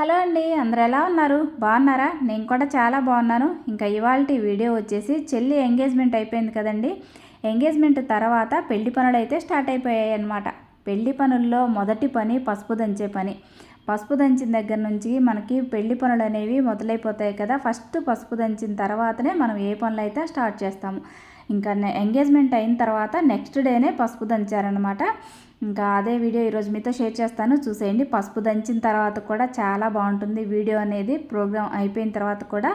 Hello అండి అందరు ఎలా ఉన్నారు? బాగున్నారా? నేను కూడా చాలా బాగున్నాను. ఇంకా ఇవాళ వీడియో వచ్చేసి చెల్లి ఎంగేజ్మెంట్ అయిపోయింది కదండి. ఎంగేజ్మెంట్ తర్వాత పెళ్ళి పనులు అయితే స్టార్ట్ అయిపోయాయి అనమాట పెళ్ళి పనుల్లో మొదటి పని పసుపు దంచే పని. పసుపు దంచిన దగ్గర నుంచి మనకి పెళ్ళి పనులు అనేవి మొదలైపోతాయి కదా. ఫస్ట్ పసుపు దంచిన తర్వాతనే మనం ఏ పనులు అయితే స్టార్ట్ చేస్తాము. ఇంకా ఎంగేజ్మెంట్ అయిన తర్వాత నెక్స్ట్ డేనే పసుపు దంచారనమాట ఇంకా అదే వీడియో ఈరోజు మీతో షేర్ చేస్తాను. చూసేయండి. పసుపు దంచిన తర్వాత కూడా చాలా బాగుంటుంది వీడియో అనేది. ప్రోగ్రామ్ అయిపోయిన తర్వాత కూడా.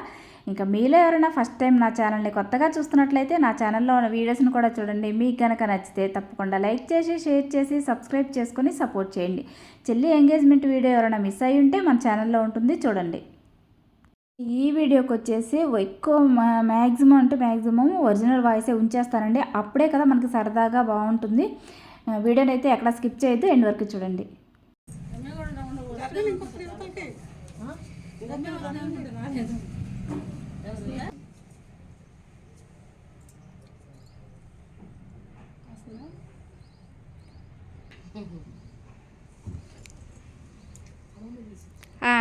ఇంకా మీలో ఎవరైనా ఫస్ట్ టైం నా ఛానల్ని కొత్తగా చూస్తున్నట్లయితే నా ఛానల్లో ఉన్న వీడియోస్ని కూడా చూడండి. మీకు కనుక నచ్చితే తప్పకుండా లైక్ చేసి షేర్ చేసి సబ్స్క్రైబ్ చేసుకొని సపోర్ట్ చేయండి. చెల్లి ఎంగేజ్మెంట్ వీడియో ఎవరైనా మిస్ అయ్యి ఉంటే మన ఛానల్లో ఉంటుంది. చూడండి. ఈ వీడియోకి వచ్చేసి ఎక్కువ మ్యాక్సిమం అంటే మ్యాక్సిమం ఒరిజినల్ వాయిసే ఉంచేస్తానండి. అప్పుడే కదా మనకి సరదాగా బాగుంటుంది. వీడియోని అయితే ఎక్కడ స్కిప్ చేయొద్దు ఎండ్ వరకు చూడండి.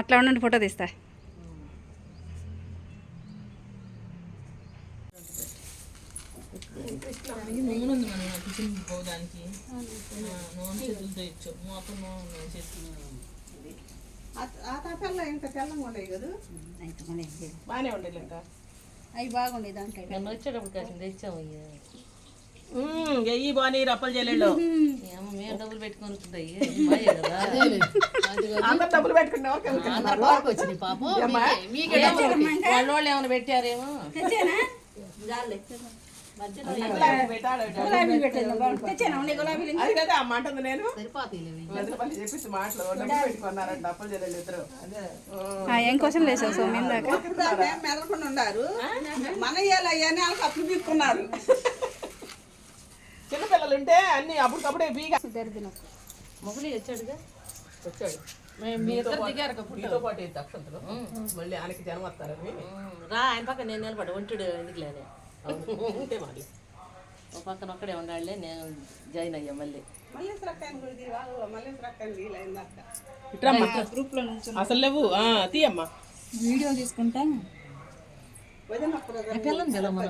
అట్లా ఉండండి ఫోటో తీస్తా. నూనె ఉంది మనం కిచెన్ పోవడానికి నూనె చేతులతో ఇచ్చు మొత్తం నూనె చేతులు ఆ తాపాల్లో ఇంకా తెల్లంగా ఉండేవి కదా బాగానే ఉండేది ఇంకా అవి బాగుండే దాంట్లో మొన్న వచ్చేటప్పుడు కాసిన తెచ్చాము అయ్యా ఎయ్యి బాగా రప్పలు చేయలేడు ఏమో మేము డబ్బులు కదా అందరు డబ్బులు. పాపం వాళ్ళు ఏమైనా పెట్టారేమో? గులాబీలు తెచ్చాను అది కదా నేను సరిపోతాయి ఇవి. వదిలిపల్లి చెప్పేసి మాటలు. డబ్బులు పెట్టుకున్నారంట. అప్పలు ఇద్దరు. మెదలకుండా ఉన్నారు మన అయ్యాని వాళ్ళకి అప్పుడు తీసుకున్నారు చిన్నపిల్లలు ఉంటే అన్ని అప్పటికప్పుడే బీగా మొగలి వచ్చాడుగా? వచ్చాడు. మీతో పాటు మళ్ళీ ఆయనకి జనం వస్తారని రా ఆయన పక్కన నేను నిలబడి ఒంటుడు ఎందుకు లేనే ఉంటే ఒక పక్కన ఒక్కడే ఉండాలే నేను జాయిన్ అయ్యా మళ్ళీ. అసలు లేవు. తీయమ్మా. వీడియో తీసుకుంటా. వదినప్పుడు ఆ. పిల్లని పిల్లమ్మా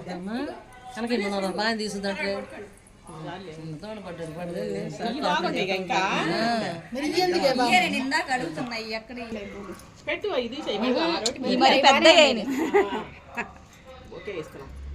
కనుక మనం బాగా తీసుకుంటే పెట్టు ఇది. పెద్ద ఓకే ఇస్తున్నాం.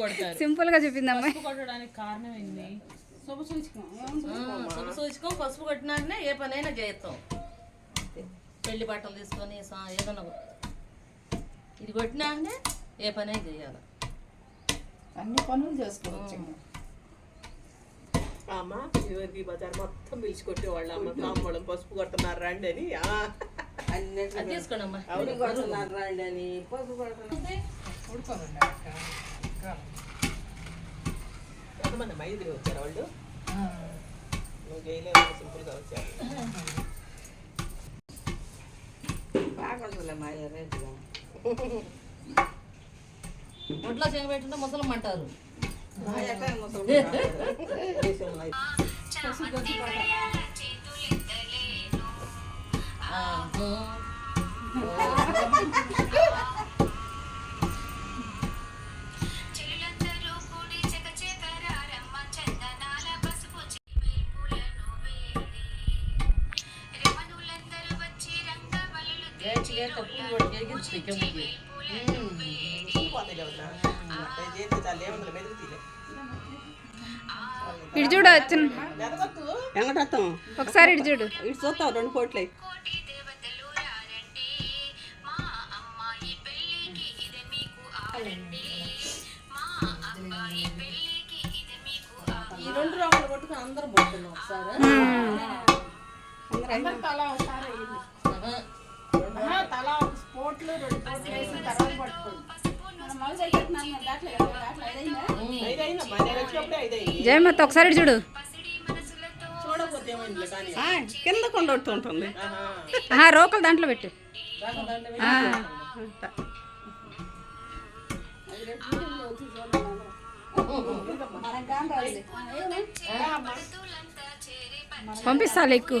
కొడతారు? సింపుల్గా చెప్పిందమ్మా పసుపు కొట్టడానికి కారణం ఏంది? శుభ సూచకం. పసుపు కొట్టినాకనే ఏ పనైనా చేస్తాం పెళ్ళి బట్టలు తీసుకొని ఏదన్నా ఇది కొట్టినాకనే ఏ పనైనా చేయాలి. అన్ని పనులు చేసుకోవచ్చు. అమ్మ ఇదివరకు ఈ బజార్ మొత్తం పిలిచి కొట్టేవాళ్ళు అమ్మ. తాంబూలం పసుపు కొడుతున్నారు రండి అని. తీసుకోండి అమ్మా అని. పసుపు కొడుతున్నారు. ఎంతమంది అమ్మ వచ్చారు వాళ్ళు నువ్వు చేయలేదు సింపుల్గా వచ్చారు బాగుంటుందిలే మా రేటుగా ఒంట్లో చెంగ పెట్టుంటే ముసలం అంటారు ముసలం ఇటు చూడు వచ్చిన వెంకటత్వం ఒకసారి ఇటు చూడు. ఇటు చూస్తావు రెండు కోట్లే. కోటి దేవతలు రారండి మా అమ్మాయి పెళ్ళికి ఇది మీకు ఆడండి మా అబ్బాయి పెళ్ళికి ఇది మీకు ఆడండి ఈ రెండు రౌండ్లు కొట్టుకుని అందరం పోతున్నాం ఒకసారి. తలా ఒక స్పోర్ట్లు రెండు పోట్లు వేసిన తర్వాత పట్టుకోండి ఐదైందమ్మా నేను వచ్చినప్పుడే ఐదైంది. జయమత్త ఒకసారి ఇటు చూడు. చూడకపోతే ఏమైందిలే కానీ. ఆ, కింద కొండొట్టుంటుంది రోకలు దాంట్లో పెట్టు. ఆ, పంపిస్తాలే ఎక్కువ.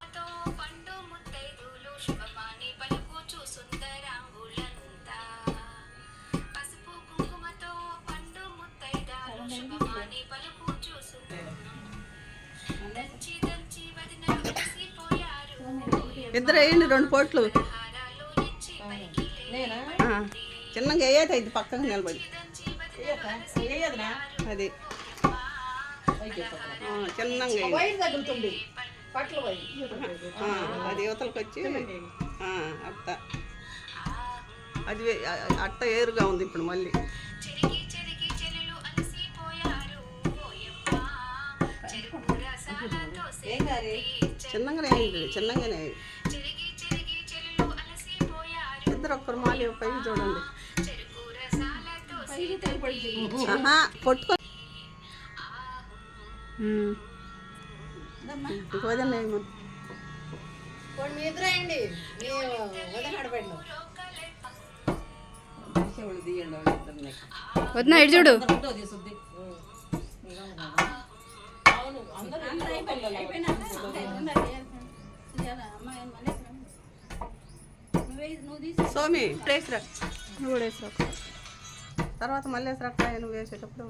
ఇద్దరు వేయండి రెండు పోట్లు. చిన్నగా వేయట ఇది పక్కకు నిలబడి. అది. చిన్నగా అది యువతలకు వచ్చి అట్ట అది అట్ట ఏరుగా ఉంది ఇప్పుడు మళ్ళీ. చెరిగి చెరిగి కొట్టుకో ఉమ్. ఇంకోదన్నా వేయమను. మీ ఇద్దరు అయ్యండి మీ వదిన ఇటు చూడు. అందరూ సోమి వేసిరా నువ్వు కూడా వేసుకో. తర్వాత మళ్ళీ వేసిరా నువ్వు వేసేటప్పుడు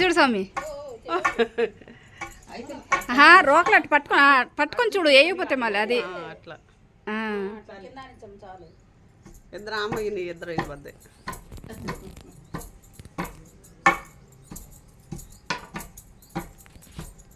చూడు స్వామి. రోకలు అట్టు పట్టుకొని ఆ, పట్టుకొని చూడు వేయకపోతే మళ్ళీ అది. ఆ, అట్లా. ఇద్దరు అమ్మాయిని ఇద్దరు అయిపోద్ది అందరు పట్టుకొని ఇంకా చాలమ్మా మరి రా వదినా సౌమ్య వీళ్ళైతే బా- ఆ ఎనిమిది వాళ్ళు ఎక్కడ ఏది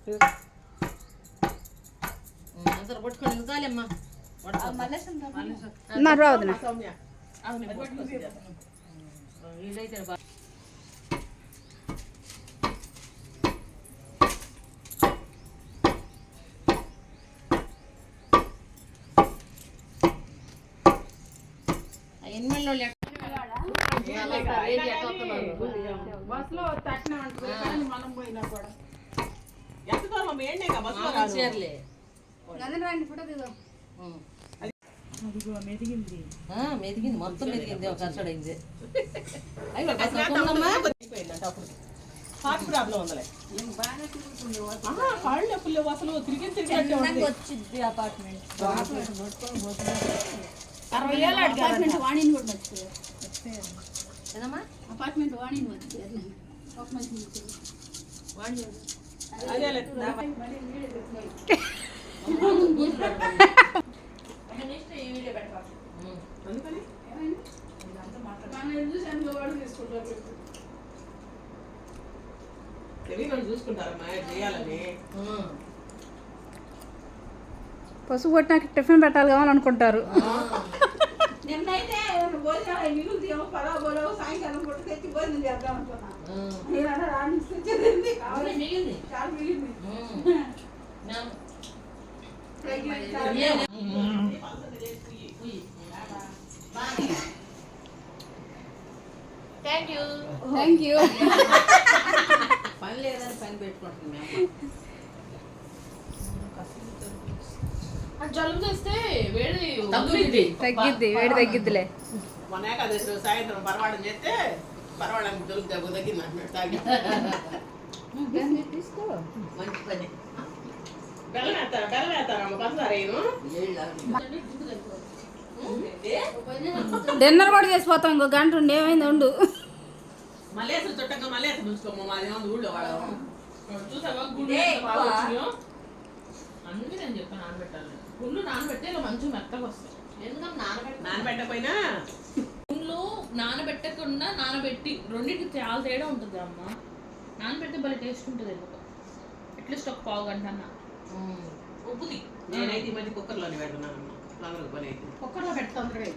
ఎక్కడ వస్తున్నారు? బస్సులో తట్టిన కానీ మనం పోయినా కూడా ఎంత దూరం అమ్మ ఏంటి ఇంకా బస్సులో ఆ, చీరలే ఉం. ఆ, మెదిగింది. మొత్తం మెదిగింది. ఒక అరసడు అయింది. హార్ట్ ప్రాబ్లం ఉందలే. ఆహా, కాళ్ళు నొప్పులు లేవు అసలు. తిరిగి తిరిగి వచ్చింది అపార్ట్మెంట్ అరవై ఏళ్ళు అపార్ట్మెంట్ వాణిని కూడా మర్చిపోయారు. ఏదమ్మా? అపార్ట్మెంట్ వాణిని మర్చిపోయారు. ఒక పసుపు కొట్టినాక టిఫిన్ పెట్టాలి కావాలనుకుంటారు. నిన్నైతే భోజనాలు మిగులుతాయేమో పలావ్ బోలవు సాయంకాలం పూట తెచ్చి భోజనం చేద్దాం అనుకున్నా నేను అన్న రాని తెచ్చేది కావాలి మిగిలింది చాలా మిగిలింది థ్యాంక్ యూ థ్యాంక్ యూ పని లేదని పని పెట్టుకుంటుంది మేము జలుబు చేస్తే వేడి తగ్గుద్ది. తగ్గిద్ది వేడి తగ్గిద్దిలే. మన ఏకాదశి రోజు సాయంత్రం పరవాడం చేస్తే పరవాడానికి దొరికి దెబ్బ తగ్గింది అంటున్నాడు తాగి. తీసుకో మంచి పని. బెల్లం వేస్తారా బెల్లం వేస్తారమ్మ పంచదార వేయను డిన్నర్ కూడా చేసిపోతాం ఇంకో గంట ఉండి ఏమైంది ఉండు. మళ్ళీ చుట్టంగా మళ్ళీ మాది ఊళ్ళో చూసావా? అందుకే నేను చెప్పాను నానబెట్టాలి గుళ్ళు నానబెడితే ఇలా మంచిగా మెత్తగా వస్తాయి. ఎందుకంటే నానబెట్టి నానబెట్టకపోయినా? గుళ్ళు నానబెట్టకుండా నానబెట్టి రెండింటికి చాలా తేడా ఉంటుంది అమ్మ. నానబెడితే భలే టేస్ట్ ఉంటుంది ఎందుకు. అట్లీస్ట్ ఒక పావు గంట అన్న. ఉప్పుది నేనైతే ఈ మధ్య కుక్కర్లోనే పెడుతున్నాను అయితే కుక్కర్లో పెట్టి తొందరగా.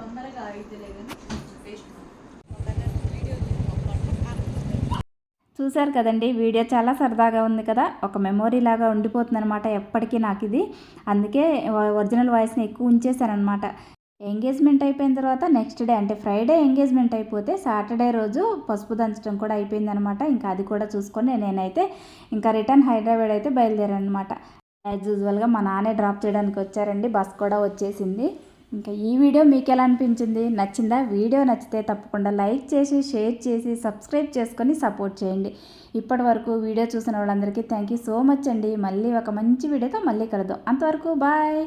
తొందరగా అయితేలే కానీ టేస్ట్ చూశారు కదండి వీడియో చాలా సరదాగా ఉంది కదా ఒక మెమొరీ లాగా ఉండిపోతుంది అనమాట ఎప్పటికీ నాకు ఇది అందుకే ఒరిజినల్ వాయిస్ని ఎక్కువ ఉంచేశానమాట ఎంగేజ్మెంట్ అయిపోయిన తర్వాత నెక్స్ట్ డే అంటే ఫ్రైడే ఎంగేజ్మెంట్ అయిపోతే సాటర్డే రోజు పసుపు దంచడం కూడా అయిపోయిందనమాట ఇంకా అది కూడా చూసుకొని నేనైతే ఇంకా రిటర్న్ హైదరాబాద్ అయితే బయలుదేరాను అనమాట యాజ్ యూజువల్గా మా నాన్నే డ్రాప్ చేయడానికి వచ్చారండి బస్ కూడా వచ్చేసింది. ఇంకా ఈ వీడియో మీకు ఎలా అనిపించింది? నచ్చిందా? వీడియో నచ్చితే తప్పకుండా లైక్ చేసి షేర్ చేసి సబ్స్క్రైబ్ చేసుకొని సపోర్ట్ చేయండి. ఇప్పటి వరకు వీడియో చూసిన వాళ్ళందరికీ థ్యాంక్ యూ సో మచ్ అండి. మళ్ళీ ఒక మంచి వీడియోతో మళ్ళీ కలుద్దాం. అంతవరకు బాయ్.